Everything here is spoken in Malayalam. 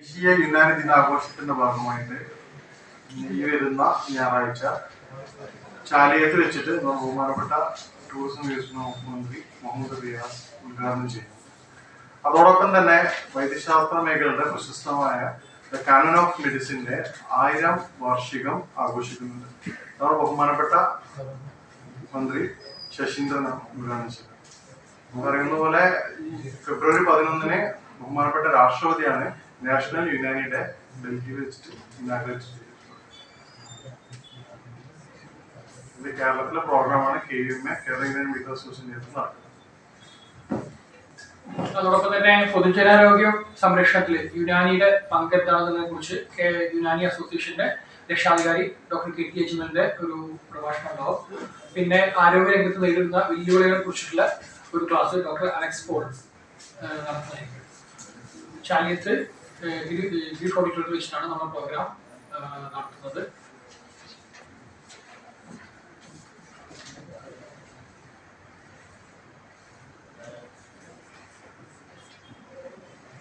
ദേശീയ യുനാനി ദിനാഘോഷത്തിന്റെ ഭാഗമായിട്ട് ഈ വരുന്ന ഞായറാഴ്ച ചാലയത്ത് വെച്ചിട്ട് ബഹുമാനപ്പെട്ട ടൂറിസം വികസന മന്ത്രി മുഹമ്മദ് റിയാസ് ഉദ്ഘാടനം ചെയ്തു അതോടൊപ്പം തന്നെ വൈദ്യശാസ്ത്ര മേഖലയുടെ പ്രശസ്തമായ ദ കാനൺ ഓഫ് മെഡിസിന്റെ ആയിരം വാർഷികം ആഘോഷിക്കുന്നുണ്ട്. അതോടെ ബഹുമാനപ്പെട്ട മന്ത്രി ശശീന്ദ്രൻ ഉദ്ഘാടനം ചെയ്തത് നമുക്കറിയുന്ന പോലെ ഫെബ്രുവരി പതിനൊന്നിന് ബഹുമാനപ്പെട്ട രാഷ്ട്രപതിയാണ് നാഷണൽ യുനാനിയുടെ ഡൽഹി വെച്ചിട്ട് ഇനാഗ്രേറ്റ് ചെയ്തിട്ടുള്ളത് ഇത് കേരളത്തിലെ പ്രോഗ്രാമാണ് K U M A Kerala Unani medical association നേതൃത്വം നടക്കുന്നത്. അതോടൊപ്പം തന്നെ പൊതുജനാരോഗ്യ സംരക്ഷണത്തിൽ യുനാനിയുടെ പങ്ക് എന്താണെന്നതിനെ കുറിച്ച് യുനാനി അസോസിയേഷന്റെ രക്ഷാധികാരി ഡോക്ടർ കെ ടി അജ്മലിന്റെ ഒരു പ്രഭാഷണം ഉണ്ടാവും പിന്നെ ആരോഗ്യ രംഗത്ത് നേരിടുന്ന വെല്ലുവിളികളെ കുറിച്ചിട്ടുള്ള ഒരു ക്ലാസ് ഡോക്ടർ അലക്സ് പോൾ നടത്തുന്നതായിരിക്കും. ചാലിയത്ത് ഇത് ഈ ഫോർട്ടി വെച്ചിട്ടാണ് നമ്മൾ പ്രോഗ്രാം